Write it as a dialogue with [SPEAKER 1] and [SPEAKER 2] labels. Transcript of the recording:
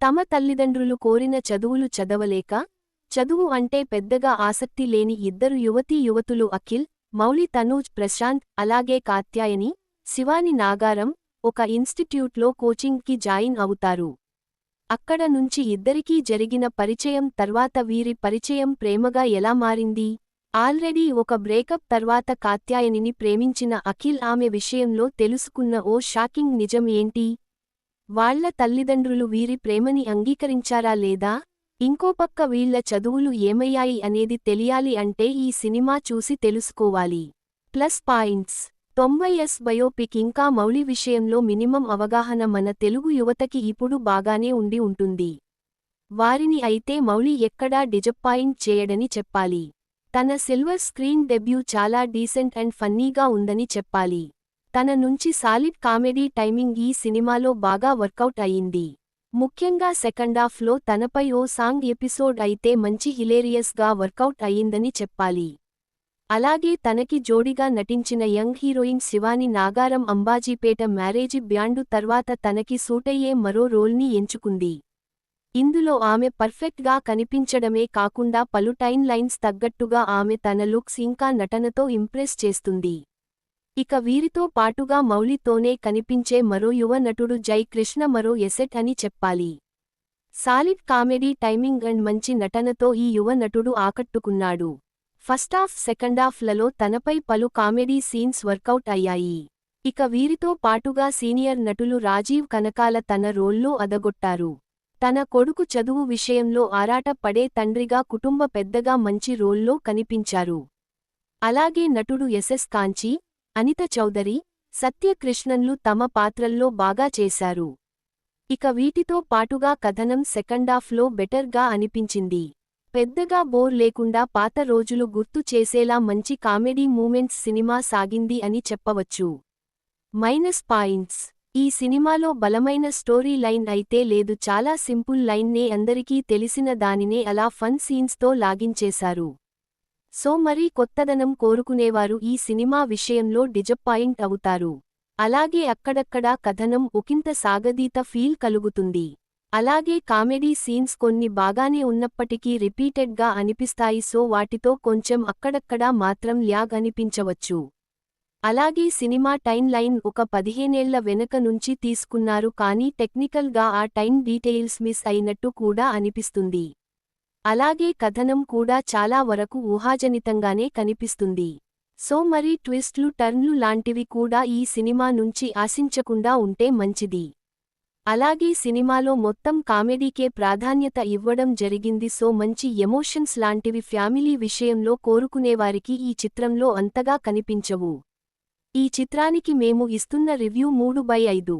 [SPEAKER 1] తమ తల్లిదండ్రులు కోరిన చదువులు చదవలేక చదువు అంటే పెద్దగా ఆసక్తి లేని ఇద్దరు యువతీ యువతులు అఖిల్ మౌలి తనూజ్ ప్రశాంత్ అలాగే కాత్యాయని శివాని నాగారం ఒక ఇన్స్టిట్యూట్లో కోచింగ్కి జాయిన్ అవుతారు. అక్కడ నుంచి ఇద్దరికీ జరిగిన పరిచయం తర్వాత వీరి పరిచయం ప్రేమగా ఎలా మారింది? ఆల్రెడీ ఒక బ్రేకప్ తర్వాత కాత్యాయనిని ప్రేమించిన అఖిల్ ఆమె విషయంలో తెలుసుకున్న ఓ షాకింగ్ నిజం ఏంటి? వాళ్ళ తల్లిదండ్రులు వీరి ప్రేమని అంగీకరించారా లేదా? ఇంకోపక్క వీళ్ళ చదువులు ఏమయ్యాయి అనేది తెలియాలి అంటే ఈ సినిమా చూసి తెలుసుకోవాలి. Plus points. తొంభై ఎస్ బయోపిక్ ఇంకా మౌలి విషయంలో మినిమం అవగాహన మన తెలుగు యువతకి ఇప్పుడు బాగానే ఉండి ఉంటుంది. వారిని అయితే మౌలి ఎక్కడా డిజప్పాయింట్ చేయడని చెప్పాలి. తన సిల్వర్ స్క్రీన్ డెబ్యూ చాలా డీసెంట్ అండ్ ఫన్నీగా ఉందని చెప్పాలి. తన నుంచి సాలిడ్ కామెడీ టైమింగ్ ఈ సినిమాలో బాగా వర్కౌట్ అయింది ముఖ్యంగా సెకండాఫ్లో తనపై ఓ సాంగ్ ఎపిసోడ్ అయితే మంచి హిలేరియస్గా వర్కౌట్ అయిందని చెప్పాలి. అలాగే తనకి జోడిగా నటించిన young heroine Shivani Nagaram Ambajipeta marriage band తర్వాత తనకి సూటయ్యే మరో రోల్ని ఎంచుకుంది. ఇందులో ఆమె పర్ఫెక్ట్గా కనిపించడమే కాకుండా పలు టైన్ లైన్స్ తగ్గట్టుగా ఆమె తన లుక్స్ ఇంకా నటనతో ఇంప్రెస్ చేస్తుంది. ఇక వీరితో పాటుగా మౌలితోనే కనిపించే మరో యువ నటుడు జై కృష్ణ మరో ఎసెట్ అని చెప్పాలి. సాలిడ్ కామెడీ టైమింగ్ అండ్ మంచి నటనతో ఈ యువ నటుడు ఆకట్టుకున్నాడు. ఫస్టాఫ్ సెకండాఫ్లలో తనపై పలు కామెడీ సీన్స్ వర్కౌట్ అయ్యాయి. ఇక వీరితో పాటుగా సీనియర్ నటులు రాజీవ్ కనకాల తన రోల్లో అదగొట్టారు. తన కొడుకు చదువు విషయంలో ఆరాట పడే తండ్రిగా కుటుంబ పెద్దగా మంచి రోల్లో కనిపించారు. అలాగే నటుడు ఎస్ఎస్ కాంచి అనిత చౌదరి సత్యకృష్ణన్లు తమ పాత్రల్లో బాగా చేశారు. ఇక వీటితో పాటుగా కథనం సెకండాఫ్లో బెటర్గా అనిపించింది. పెద్దగా బోర్ లేకుండా పాత రోజులు గుర్తు చేసేలా మంచి కామెడీ మూమెంట్స్ సినిమా సాగింది అని చెప్పవచ్చు. Minus points. ఈ సినిమాలో బలమైన స్టోరీ లైన్ అయితే లేదు. చాలా సింపుల్ లైన్నే అందరికీ తెలిసిన దానినే అలా ఫన్ సీన్స్తో లాగించేశారు. సో మరీ కొత్తదనం కోరుకునేవారు ఈ సినిమా విషయంలో డిజపాయింట్ అవుతారు. అలాగే అక్కడక్కడా కథనం ఒకింత సాగదీత ఫీల్ కలుగుతుంది. అలాగే కామెడీ సీన్స్ కొన్ని బాగానే ఉన్నప్పటికీ రిపీటెడ్గా అనిపిస్తాయి సో వాటితో కొంచెం అక్కడక్కడా మాత్రం ల్యాగ్ అనిపించవచ్చు. అలాగే సినిమా టైన్ లైన్ ఒక పదిహేనేళ్ళ వెనక నుంచి తీసుకున్నారు కానీ టెక్నికల్గా ఆ టైం డీటెయిల్స్ మిస్ అయినట్టు కూడా అనిపిస్తుంది. అలాగే కథనం కూడా చాలా వరకు ఊహాజనితంగానే కనిపిస్తుంది. సో మరి ట్విస్ట్లు టర్న్లు లాంటివి కూడా ఈ సినిమా నుంచి ఆశించకుండా ఉంటే మంచిది. అలాగే సినిమాలో మొత్తం కామెడీకే ప్రాధాన్యత ఇవ్వడం జరిగింది. సో మంచి ఎమోషన్స్ లాంటివి ఫ్యామిలీ విషయంలో కోరుకునేవారికి ఈ చిత్రంలో అంతగా కనిపించవు. ఈ చిత్రానికి మేము ఇస్తున్న రివ్యూ మూడు బై ఐదు.